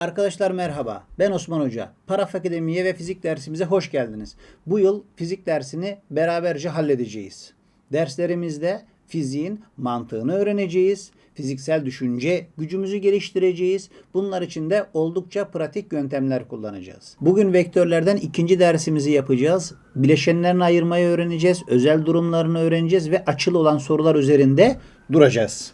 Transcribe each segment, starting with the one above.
Arkadaşlar merhaba. Ben Osman Hoca. Paraf Akademiye ve fizik dersimize hoş geldiniz. Bu yıl fizik dersini beraberce halledeceğiz. Derslerimizde fiziğin mantığını öğreneceğiz. Fiziksel düşünce gücümüzü geliştireceğiz. Bunlar için de oldukça pratik yöntemler kullanacağız. Bugün vektörlerden ikinci dersimizi yapacağız. Bileşenlerini ayırmayı öğreneceğiz. Özel durumlarını öğreneceğiz ve açılı olan sorular üzerinde duracağız.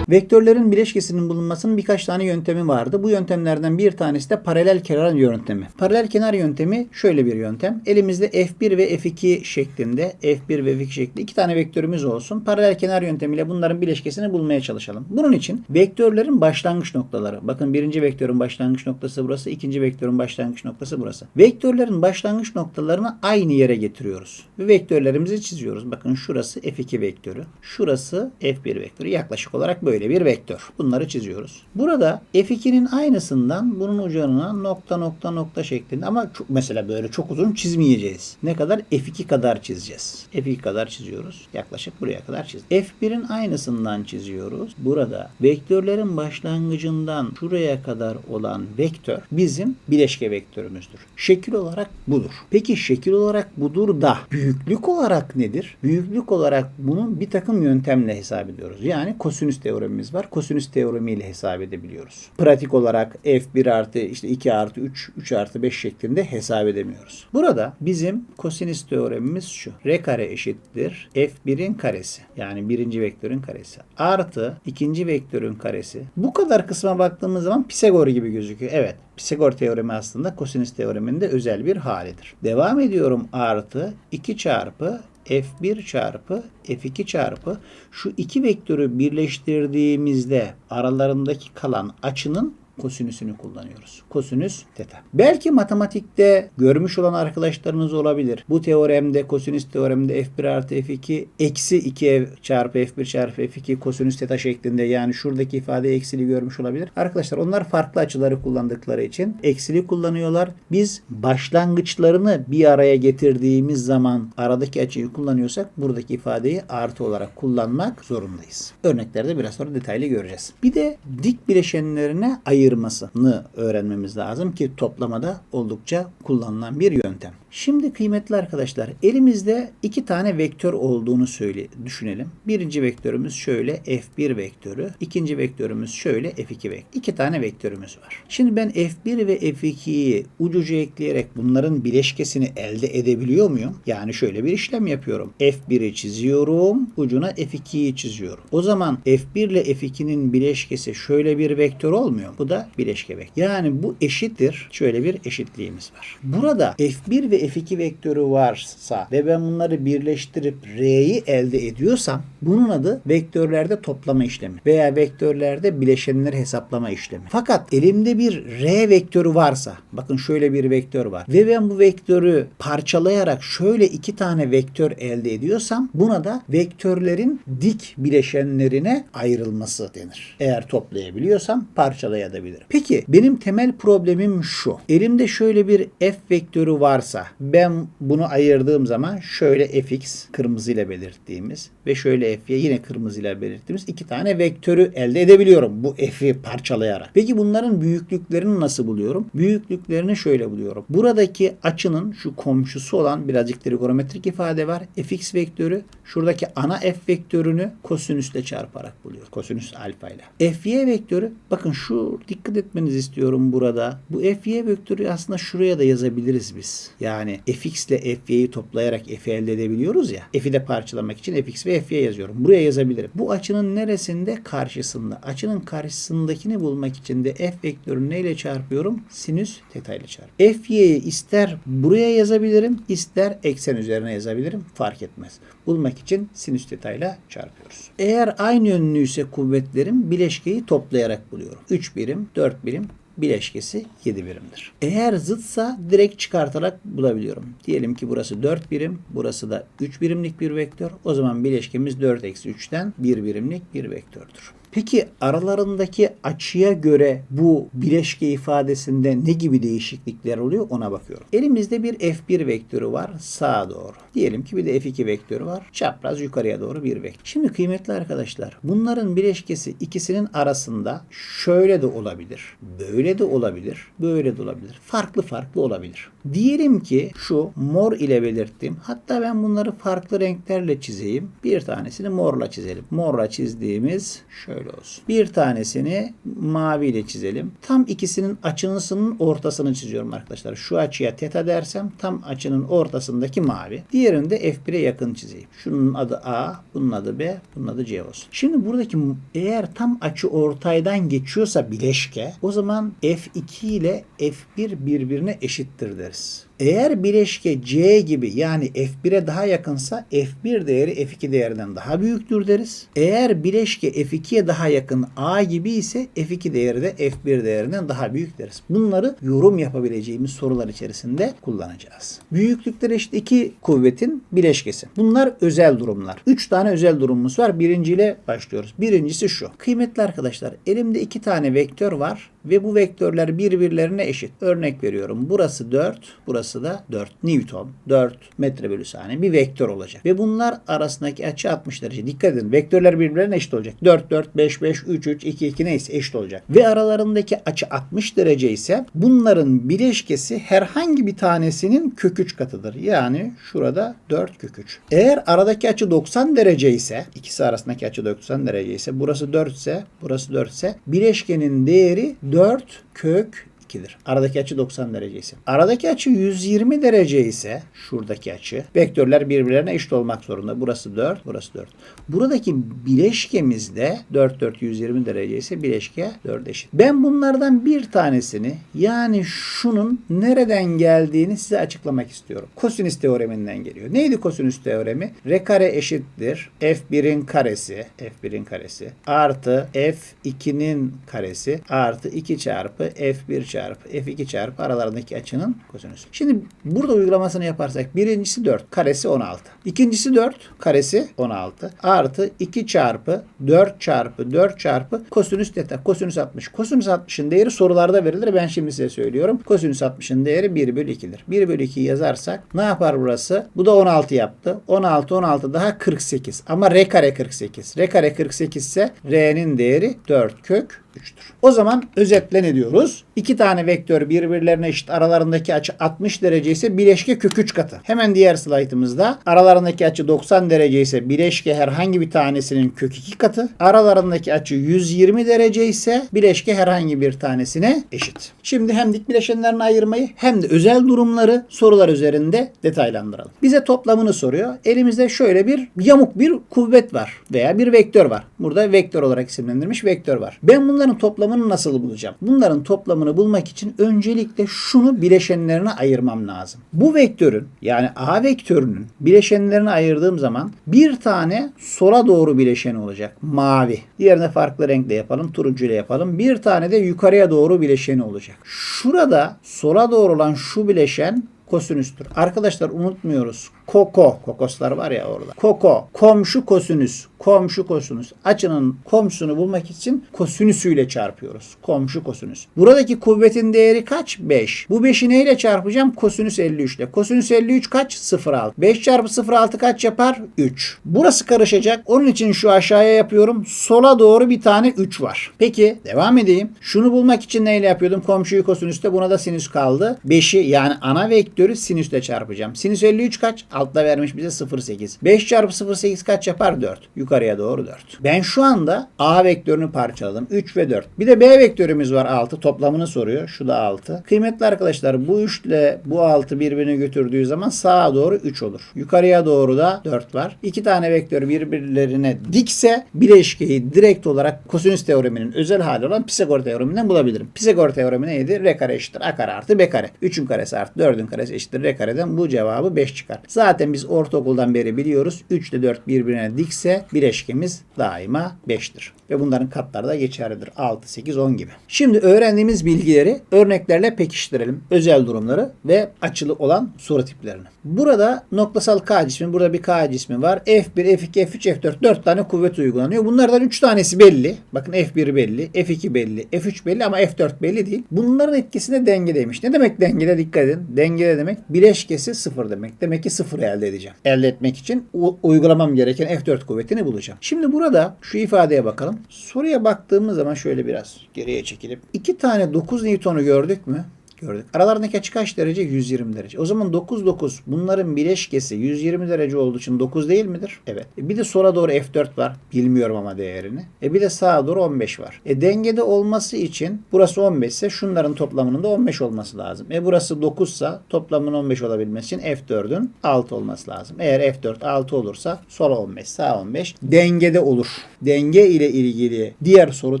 Vektörlerin bileşkesinin bulunmasının birkaç tane yöntemi vardı. Bu yöntemlerden bir tanesi de paralel kenar yöntemi. Paralel kenar yöntemi şöyle bir yöntem. Elimizde F1 ve F2 şeklinde, F1 ve F2 şeklinde iki tane vektörümüz olsun. Paralel kenar yöntemiyle bunların bileşkesini bulmaya çalışalım. Bunun için vektörlerin başlangıç noktaları. Bakın birinci vektörün başlangıç noktası burası, ikinci vektörün başlangıç noktası burası. Vektörlerin başlangıç noktalarını aynı yere getiriyoruz. Ve vektörlerimizi çiziyoruz. Bakın şurası F2 vektörü, şurası F1 vektörü. Yaklaşık olarak böyle bir vektör. Bunları çiziyoruz. Burada F2'nin aynısından bunun ucuna nokta nokta nokta şeklinde ama çok, mesela böyle çok uzun çizmeyeceğiz. Ne kadar? F2 kadar çizeceğiz. F2 kadar çiziyoruz. Yaklaşık buraya kadar çiz. F1'in aynısından çiziyoruz. Burada vektörlerin başlangıcından şuraya kadar olan vektör bizim bileşke vektörümüzdür. Şekil olarak budur. Peki şekil olarak budur da büyüklük olarak nedir? Büyüklük olarak bunu bir takım yöntemle hesap ediyoruz. Yani kosinüs teoremimiz var. Kosinüs teoremiyle hesap edebiliyoruz. Pratik olarak f1 artı işte 2 artı 3, 3 artı 5 şeklinde hesap edemiyoruz. Burada bizim kosinüs teoremimiz şu. R kare eşittir f1'in karesi. Yani birinci vektörün karesi. Artı ikinci vektörün karesi. Bu kadar kısma baktığımız zaman Pisagor gibi gözüküyor. Evet. Pisagor teoremi aslında kosinüs teoreminin de özel bir halidir. Devam ediyorum artı 2 çarpı f1 çarpı f2 çarpı şu iki vektörü birleştirdiğimizde aralarındaki kalan açının kosinüsünü kullanıyoruz. Kosinüs teta. Belki matematikte görmüş olan arkadaşlarınız olabilir. Bu teoremde kosinüs teoremde f1 artı f2 eksi 2 çarpı f1 çarpı f2 kosinüs teta şeklinde yani şuradaki ifade eksili görmüş olabilir. Arkadaşlar onlar farklı açıları kullandıkları için eksili kullanıyorlar. Biz başlangıçlarını bir araya getirdiğimiz zaman aradaki açıyı kullanıyorsak buradaki ifadeyi artı olarak kullanmak zorundayız. Örneklerde biraz sonra detaylı göreceğiz. Bir de dik bileşenlerine ayır ayırmasını öğrenmemiz lazım ki toplamada oldukça kullanılan bir yöntem. Şimdi kıymetli arkadaşlar elimizde iki tane vektör olduğunu söyle düşünelim. Birinci vektörümüz şöyle f1 vektörü. ikinci vektörümüz şöyle f2 vektörü. İki tane vektörümüz var. Şimdi ben f1 ve f2'yi ucucu ekleyerek bunların bileşkesini elde edebiliyor muyum? Yani şöyle bir işlem yapıyorum. f1'i çiziyorum. Ucuna f2'yi çiziyorum. O zaman f1 ile f2'nin bileşkesi şöyle bir vektör olmuyor. Bu da bileşke vektör. Yani bu eşittir. Şöyle bir eşitliğimiz var. Burada f1 ve f2 vektörü varsa ve ben bunları birleştirip r'yi elde ediyorsam bunun adı vektörlerde toplama işlemi veya vektörlerde bileşenleri hesaplama işlemi. Fakat elimde bir r vektörü varsa bakın şöyle bir vektör var ve ben bu vektörü parçalayarak şöyle iki tane vektör elde ediyorsam buna da vektörlerin dik bileşenlerine ayrılması denir. Eğer toplayabiliyorsam parçalayabilirim. Peki benim temel problemim şu. Elimde şöyle bir f vektörü varsa ben bunu ayırdığım zaman şöyle fx kırmızıyla belirttiğimiz ve şöyle fy yine kırmızıyla belirttiğimiz iki tane vektörü elde edebiliyorum bu f'i parçalayarak. Peki bunların büyüklüklerini nasıl buluyorum? Büyüklüklerini şöyle buluyorum. Buradaki açının şu komşusu olan birazcık trigonometrik ifade var. fx vektörü şuradaki ana f vektörünü kosinüsle çarparak buluyoruz. Kosinüs alfa ile. fy vektörü bakın şu dikkat etmenizi istiyorum burada. Bu fy vektörü aslında şuraya da yazabiliriz biz. Yani fx ile fy'yi toplayarak f'i elde edebiliyoruz ya. F'i de parçalamak için fx ve fy yazıyorum. Buraya yazabilirim. Bu açının neresinde? Karşısında. Açının karşısındakini bulmak için de f vektörünü neyle çarpıyorum? Sinüs teta ile çarpıyorum. fy'yi ister buraya yazabilirim, ister eksen üzerine yazabilirim. Fark etmez. Bulmak için sinüs teta ile çarpıyoruz. Eğer aynı yönlüyse kuvvetlerim bileşkeyi toplayarak buluyorum. 3 birim, 4 birim, bileşkesi 7 birimdir. Eğer zıtsa direkt çıkartarak bulabiliyorum. Diyelim ki burası 4 birim, burası da 3 birimlik bir vektör. O zaman bileşkemiz 4 eksi 3'ten 1 birimlik bir vektördür. Peki aralarındaki açıya göre bu bileşke ifadesinde ne gibi değişiklikler oluyor ona bakıyorum. Elimizde bir F1 vektörü var sağa doğru. Diyelim ki bir de F2 vektörü var. Çapraz yukarıya doğru bir vektör. Şimdi kıymetli arkadaşlar bunların bileşkesi ikisinin arasında şöyle de olabilir. Böyle de olabilir. Böyle de olabilir. Farklı farklı olabilir. Diyelim ki şu mor ile belirttim. Hatta ben bunları farklı renklerle çizeyim. Bir tanesini morla çizelim. Morla çizdiğimiz şöyle olsun. Bir tanesini mavi ile çizelim. Tam ikisinin açısının ortasını çiziyorum arkadaşlar. Şu açıya teta dersem tam açının ortasındaki mavi. Diğerini de F1'e yakın çizeyim. Şunun adı A, bunun adı B, bunun adı C olsun. Şimdi buradaki eğer tam açı ortaydan geçiyorsa bileşke o zaman F2 ile F1 birbirine eşittir deriz. Eğer bileşke C gibi yani F1'e daha yakınsa F1 değeri F2 değerinden daha büyüktür deriz. Eğer bileşke F2'ye daha yakın A gibi ise F2 değeri de F1 değerinden daha büyük deriz. Bunları yorum yapabileceğimiz sorular içerisinde kullanacağız. Büyüklükleri işte iki kuvvetin bileşkesi. Bunlar özel durumlar. Üç tane özel durumumuz var. Birinciyle başlıyoruz. Birincisi şu. Kıymetli arkadaşlar elimde iki tane vektör var ve bu vektörler birbirlerine eşit. Örnek veriyorum. Burası 4, burası da 4 Newton, 4 metre bölü saniye bir vektör olacak. Ve bunlar arasındaki açı 60 derece. Dikkat edin. Vektörler birbirlerine eşit olacak. 4, 4, 5, 5, 3, 3, 2, 2 neyse eşit olacak. Ve aralarındaki açı 60 derece ise bunların bileşkesi herhangi bir tanesinin kök 3 katıdır. Yani şurada 4 kök 3. Eğer aradaki açı 90 derece ise ikisi arasındaki açı 90 derece ise burası 4 ise burası 4 ise bileşkenin değeri 4 kök 2'dir. Aradaki açı 90 derece ise. Aradaki açı 120 derece ise şuradaki açı vektörler birbirlerine eşit olmak zorunda. Burası 4, burası 4. Buradaki bileşkemizde 4 4 120 derece ise bileşke 4 eşit. Ben bunlardan bir tanesini yani şunun nereden geldiğini size açıklamak istiyorum. Kosinüs teoreminden geliyor. Neydi kosinüs teoremi? R kare eşittir f1'in karesi f1'in karesi artı f2'nin karesi artı 2 çarpı f1 çarpı f2 çarpı aralarındaki açının kosinüsü. Şimdi burada uygulamasını yaparsak birincisi 4 karesi 16. İkincisi 4 karesi 16 artı 2 çarpı 4 çarpı 4 çarpı kosinüs teta kosinüs 60. Kosinüs 60'ın değeri sorularda verilir. Ben şimdi size söylüyorum. Kosinüs 60'ın değeri 1 bölü 2'dir. 1 bölü 2'yi yazarsak ne yapar burası? Bu da 16 yaptı. 16 16 daha 48. Ama r kare 48. r kare 48 ise r'nin değeri 4 kök 3'tür. O zaman özetle ne diyoruz? İki tane vektör birbirlerine eşit aralarındaki açı 60 derece ise bileşke kök 3 katı. Hemen diğer slaytımızda aralarındaki açı 90 derece ise bileşke herhangi bir tanesinin kök 2 katı. Aralarındaki açı 120 derece ise bileşke herhangi bir tanesine eşit. Şimdi hem dik bileşenlerini ayırmayı hem de özel durumları sorular üzerinde detaylandıralım. Bize toplamını soruyor. Elimizde şöyle bir yamuk bir kuvvet var veya bir vektör var. Burada vektör olarak isimlendirilmiş vektör var. Ben bunların toplamını nasıl bulacağım? Bunların toplamını bulmak için öncelikle şunu bileşenlerine ayırmam lazım. Bu vektörün yani A vektörünün bileşenlerini ayırdığım zaman bir tane sola doğru bileşeni olacak. Mavi. Diğerine farklı renkle yapalım. Turuncu ile yapalım. Bir tane de yukarıya doğru bileşeni olacak. Şurada sola doğru olan şu bileşen kosinüstür. Arkadaşlar unutmuyoruz. Koko, kokoslar var ya orada. Koko, komşu kosinüs, komşu kosinüs. Açının komşusunu bulmak için kosinüsüyle çarpıyoruz. Komşu kosinüs. Buradaki kuvvetin değeri kaç? 5. Bu 5'i neyle çarpacağım? Kosinüs 53 ile. Kosinüs 53 kaç? 0,6. 5 çarpı 0,6 kaç yapar? 3. Burası karışacak. Onun için şu aşağıya yapıyorum. Sola doğru bir tane 3 var. Peki devam edeyim. Şunu bulmak için neyle yapıyordum? Komşuyu kosinüste buna da sinüs kaldı. 5'i yani ana vektörü sinüsle çarpacağım. Sinüs 53 kaç? Altta vermiş bize 0,8. 5 çarpı 0,8 kaç yapar? 4. Yukarıya doğru 4. Ben şu anda A vektörünü parçaladım. 3 ve 4. Bir de B vektörümüz var 6. Toplamını soruyor. Şu da 6. Kıymetli arkadaşlar bu 3 ile bu 6 birbirini götürdüğü zaman sağa doğru 3 olur. Yukarıya doğru da 4 var. İki tane vektör birbirlerine dikse bileşkeyi direkt olarak kosinüs teoreminin özel hali olan Pisagor teoreminden bulabilirim. Pisagor teoremi neydi? R kare eşittir A kare artı B kare. 3'ün karesi artı 4'ün karesi eşittir R kareden bu cevabı 5 çıkar. Zaten Zaten biz ortaokuldan beri biliyoruz. 3 ile 4 birbirine dikse bileşkemiz daima 5'tir. Ve bunların katları da geçerlidir. 6, 8, 10 gibi. Şimdi öğrendiğimiz bilgileri örneklerle pekiştirelim. Özel durumları ve açılı olan soru tiplerini. Burada noktasal K cismi, burada bir K cismi var. F1, F2, F3, F4 4 tane kuvvet uygulanıyor. Bunlardan 3 tanesi belli. Bakın F1 belli, F2 belli, F3 belli ama F4 belli değil. Bunların etkisinde dengedeymiş. Ne demek dengede dikkat edin. Dengede demek bileşkesi sıfır demek. Demek ki sıfır elde edeceğim. Elde etmek için uygulamam gereken F4 kuvvetini bulacağım. Şimdi burada şu ifadeye bakalım. Soruya baktığımız zaman şöyle biraz geriye çekilip iki tane 9 Newton'u gördük mü? Gördük. Aralarındaki açı kaç derece? 120 derece. O zaman 9 9 bunların bileşkesi 120 derece olduğu için 9 değil midir? Evet. E bir de sola doğru F4 var. Bilmiyorum ama değerini. E bir de sağa doğru 15 var. E dengede olması için burası 15 ise şunların toplamının da 15 olması lazım. E burası 9 ise toplamının 15 olabilmesi için F4'ün 6 olması lazım. Eğer F4 6 olursa sola 15 sağ 15 dengede olur. Denge ile ilgili diğer soru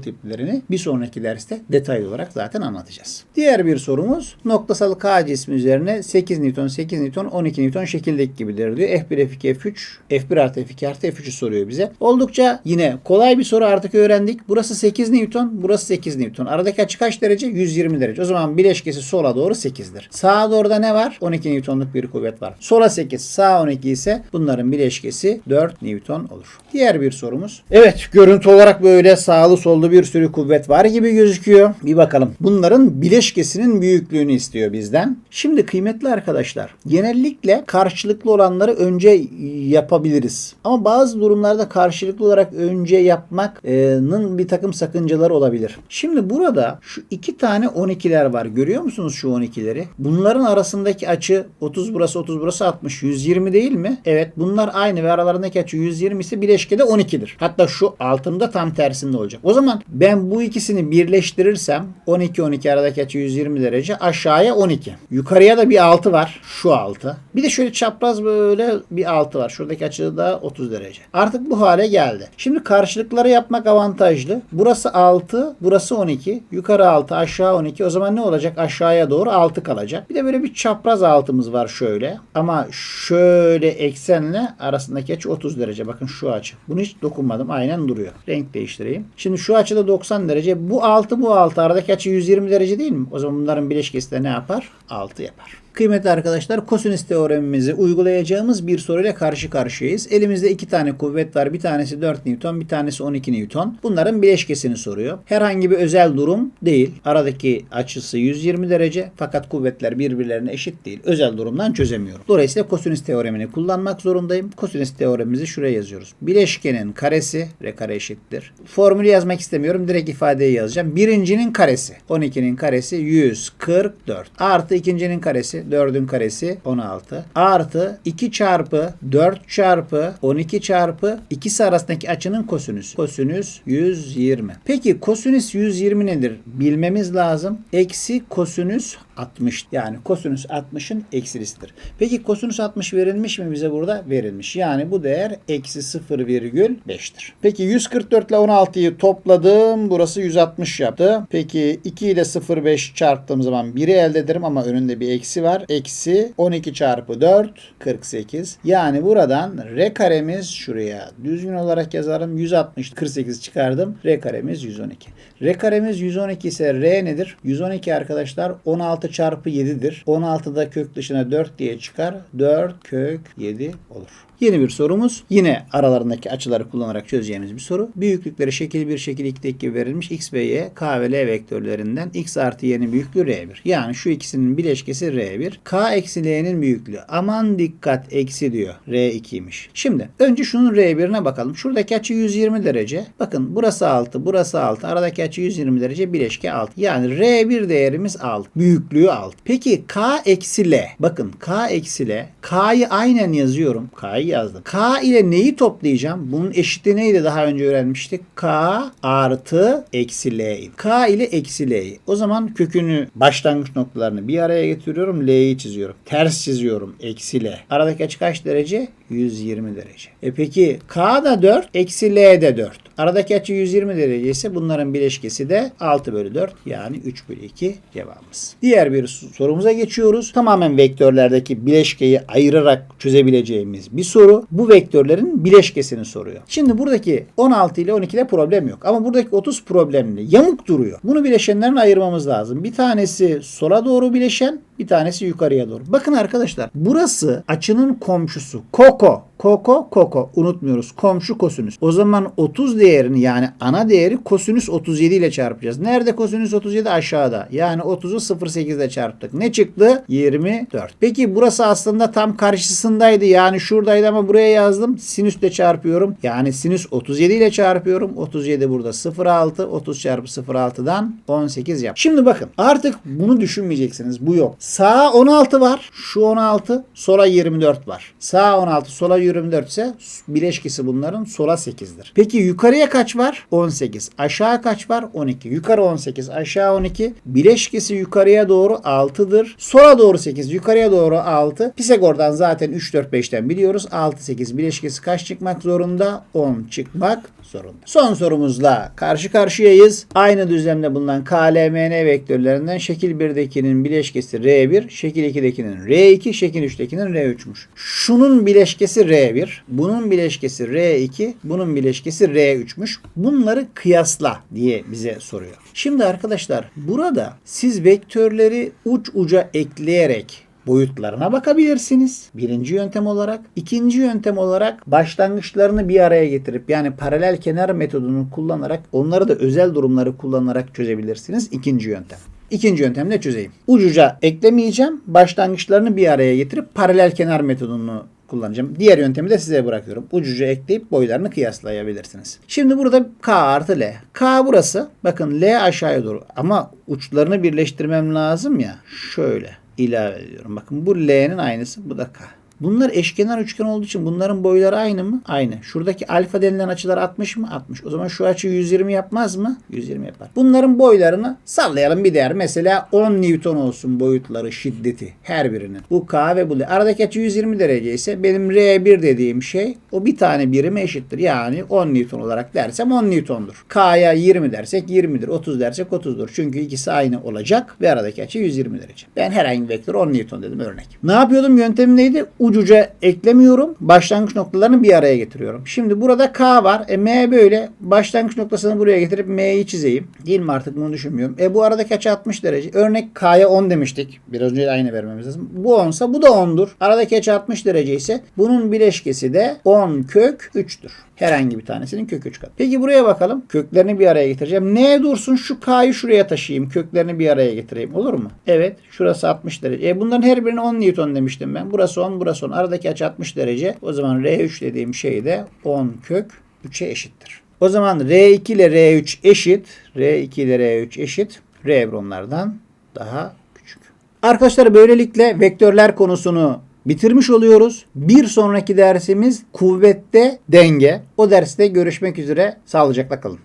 tiplerini bir sonraki derste detaylı olarak zaten anlatacağız. Diğer bir sorumuz noktasal K cismi üzerine 8 Newton, 8 Newton, 12 Newton şekildeki gibidir diyor. F1, F2, F3, F1 artı F2 artı F3'ü soruyor bize. Oldukça yine kolay bir soru artık öğrendik. Burası 8 Newton, burası 8 Newton. Aradaki açı kaç derece? 120 derece. O zaman bileşkesi sola doğru 8'dir. Sağa doğru da ne var? 12 Newton'luk bir kuvvet var. Sola 8, sağa 12 ise bunların bileşkesi 4 Newton olur. Diğer bir sorumuz. Evet, görüntü olarak böyle sağlı sollu bir sürü kuvvet var gibi gözüküyor. Bir bakalım. Bunların bileşkesinin büyüklüğünü istiyor bizden. Şimdi kıymetli arkadaşlar, genellikle karşılıklı olanları önce yapabiliriz. Ama bazı durumlarda karşılıklı olarak önce yapmakın bir takım sakıncaları olabilir. Şimdi burada şu iki tane 12'ler var. Görüyor musunuz şu 12'leri? Bunların arasındaki açı 30 burası 30 burası 60. 120 değil mi? Evet bunlar aynı ve aralarındaki açı 120 ise bileşkede 12'dir. Hatta şu altında tam tersinde olacak. O zaman ben bu ikisini birleştirirsem 12 12 aradaki açı 120 derece aşağıya 12. Yukarıya da bir 6 var. Şu 6. Bir de şöyle çapraz böyle bir 6 var. Şuradaki açı da 30 derece. Artık bu hale geldi. Şimdi karşılıkları yapmak avantajlı. Burası 6, burası 12. Yukarı 6, aşağı 12. O zaman ne olacak? Aşağıya doğru 6 kalacak. Bir de böyle bir çapraz altımız var şöyle. Ama şöyle eksenle arasındaki açı 30 derece. Bakın şu açı. Bunu hiç dokunmadım. Aynen duruyor. Renk değiştireyim. Şimdi şu açıda 90 derece. Bu 6 bu 6. Aradaki açı 120 derece değil mi? O zaman bunların bileşkesi de ne yapar? 6 yapar. Kıymetli arkadaşlar kosinüs teoremimizi uygulayacağımız bir soruyla karşı karşıyayız. Elimizde iki tane kuvvet var. Bir tanesi 4 Newton, bir tanesi 12 Newton. Bunların bileşkesini soruyor. Herhangi bir özel durum değil. Aradaki açısı 120 derece fakat kuvvetler birbirlerine eşit değil. Özel durumdan çözemiyorum. Dolayısıyla kosinüs teoremini kullanmak zorundayım. Kosinüs teoremimizi şuraya yazıyoruz. Bileşkenin karesi r kare eşittir. Formülü yazmak istemiyorum. Direkt ifadeyi yazacağım. Birincinin karesi 12'nin karesi 144 artı ikincinin karesi 4'ün karesi 16 artı 2 çarpı 4 çarpı 12 çarpı ikisi arasındaki açının kosinüsü. Kosinüs 120. Peki kosinüs 120 nedir? Bilmemiz lazım. Eksi kosinüs 60. Yani kosinüs 60'ın eksilisidir. Peki kosinüs 60 verilmiş mi bize burada? Verilmiş. Yani bu değer eksi 0,5'tir. Peki 144 ile 16'yı topladım. Burası 160 yaptı. Peki 2 ile 0,5 çarptığım zaman 1'i elde ederim ama önünde bir eksi var. Eksi 12 çarpı 4 48. Yani buradan r karemiz şuraya düzgün olarak yazarım. 160 48 çıkardım. R karemiz 112. R karemiz 112 ise R nedir? 112 arkadaşlar 16 çarpı 7'dir. 16'da kök dışına 4 diye çıkar. 4 kök 7 olur. Yeni bir sorumuz. Yine aralarındaki açıları kullanarak çözeceğimiz bir soru. Büyüklükleri şekil 1, şekil 2'deki gibi verilmiş. X ve Y, K ve L vektörlerinden X artı Y'nin büyüklüğü R1. Yani şu ikisinin bileşkesi R1. K eksi L'nin büyüklüğü. Aman dikkat eksi diyor. R2'ymiş. Şimdi önce şunun R1'ine bakalım. Şuradaki açı 120 derece. Bakın burası 6, burası 6. Aradaki açı 120 derece bileşke 6. Yani R1 değerimiz 6. Büyüklüğü 6. Peki K eksi L. Bakın K eksi L. K'yı aynen yazıyorum. K'yı yazdım. K ile neyi toplayacağım? Bunun eşiti neydi daha önce öğrenmiştik? K artı eksi L. K ile eksi L'yi. O zaman kökünü başlangıç noktalarını bir araya getiriyorum. L'yi çiziyorum. Ters çiziyorum. Eksi L. Aradaki açı kaç derece? 120 derece. E peki K da 4, eksi L de 4. Aradaki açı 120 derece ise bunların bileşkesi de 6 bölü 4 yani 3 bölü 2 cevabımız. Diğer bir sorumuza geçiyoruz. Tamamen vektörlerdeki bileşkeyi ayırarak çözebileceğimiz bir soru. Bu vektörlerin bileşkesini soruyor. Şimdi buradaki 16 ile 12 ile problem yok. Ama buradaki 30 problemli. Yamuk duruyor. Bunu bileşenlerin ayırmamız lazım. Bir tanesi sola doğru bileşen, bir tanesi yukarıya doğru. Bakın arkadaşlar burası açının komşusu. Koko. Koko, koko. Unutmuyoruz. Komşu kosinüs. O zaman 30 değerini yani ana değeri kosinüs 37 ile çarpacağız. Nerede kosinüs 37? Aşağıda. Yani 30'u 0,8 ile çarptık. Ne çıktı? 24. Peki burası aslında tam karşısındaydı. Yani şuradaydı ama buraya yazdım. Sinüsle çarpıyorum. Yani sinüs 37 ile çarpıyorum. 37 burada 0,6. 30 çarpı 0,6'dan 18 yap. Şimdi bakın artık bunu düşünmeyeceksiniz. Bu yok. Sağa 16 var. Şu 16. Sola 24 var. Sağ 16. Sola 24 ise bileşkesi bunların sola 8'dir. Peki yukarıya kaç var? 18. Aşağı kaç var? 12. Yukarı 18. Aşağı 12. Bileşkesi yukarıya doğru 6'dır. Sola doğru 8. Yukarıya doğru 6. Pisagor'dan zaten 3, 4, 5'ten biliyoruz. 6, 8 bileşkesi kaç çıkmak zorunda? 10 çıkmak zorunda. Son sorumuzla karşı karşıyayız. Aynı düzlemde bulunan KLMN vektörlerinden şekil 1'dekinin bileşkesi R1, şekil 2'dekinin R2, şekil 3'tekinin R3'müş. Şunun bileşkesi R1, bunun bileşkesi R2, bunun bileşkesi R3'müş. Bunları kıyasla diye bize soruyor. Şimdi arkadaşlar burada siz vektörleri uç uca ekleyerek boyutlarına bakabilirsiniz. Birinci yöntem olarak. ikinci yöntem olarak başlangıçlarını bir araya getirip yani paralel kenar metodunu kullanarak onları da özel durumları kullanarak çözebilirsiniz. İkinci yöntem. İkinci yöntemle çözeyim. Ucuca eklemeyeceğim. Başlangıçlarını bir araya getirip paralel kenar metodunu kullanacağım. Diğer yöntemi de size bırakıyorum. Ucuca ekleyip boylarını kıyaslayabilirsiniz. Şimdi burada K artı L. K burası. Bakın L aşağıya doğru. Ama uçlarını birleştirmem lazım ya. Şöyle ilave ediyorum. Bakın bu L'nin aynısı. Bu da K. Bunlar eşkenar üçgen olduğu için bunların boyları aynı mı? Aynı. Şuradaki alfa denilen açılar 60 mı? 60. O zaman şu açı 120 yapmaz mı? 120 yapar. Bunların boylarını sallayalım bir değer. Mesela 10 Newton olsun boyutları, şiddeti her birinin. Bu K ve bu L. Aradaki açı 120 derece ise benim R1 dediğim şey o bir tane birime eşittir. Yani 10 Newton olarak dersem 10 Newton'dur. K'ya 20 dersek 20'dir. 30 dersek 30'dur. Çünkü ikisi aynı olacak ve aradaki açı 120 derece. Ben herhangi bir vektör 10 Newton dedim örnek. Ne yapıyordum? Yöntemim neydi? Ucuca eklemiyorum. Başlangıç noktalarını bir araya getiriyorum. Şimdi burada K var. E, M böyle. Başlangıç noktasını buraya getirip M'yi çizeyim. Değil mi artık bunu düşünmüyorum. E bu aradaki açı 60 derece. Örnek K'ya 10 demiştik. Biraz önce de aynı vermemiz lazım. Bu 10 ise bu da 10'dur. Aradaki açı 60 derece ise bunun bileşkesi de 10 kök 3'tür. Herhangi bir tanesinin kök 3 kat. Peki buraya bakalım. Köklerini bir araya getireceğim. Ne dursun şu K'yı şuraya taşıyayım. Köklerini bir araya getireyim. Olur mu? Evet. Şurası 60 derece. E bunların her birine 10 Newton demiştim ben. Burası 10, burası 10. Aradaki açı 60 derece. O zaman R3 dediğim şey de 10 kök 3'e eşittir. O zaman R2 ile R3 eşit. R2 ile R3 eşit. R evronlardan daha küçük. Arkadaşlar böylelikle vektörler konusunu bitirmiş oluyoruz. Bir sonraki dersimiz kuvvette denge. O derste görüşmek üzere. Sağlıcakla kalın.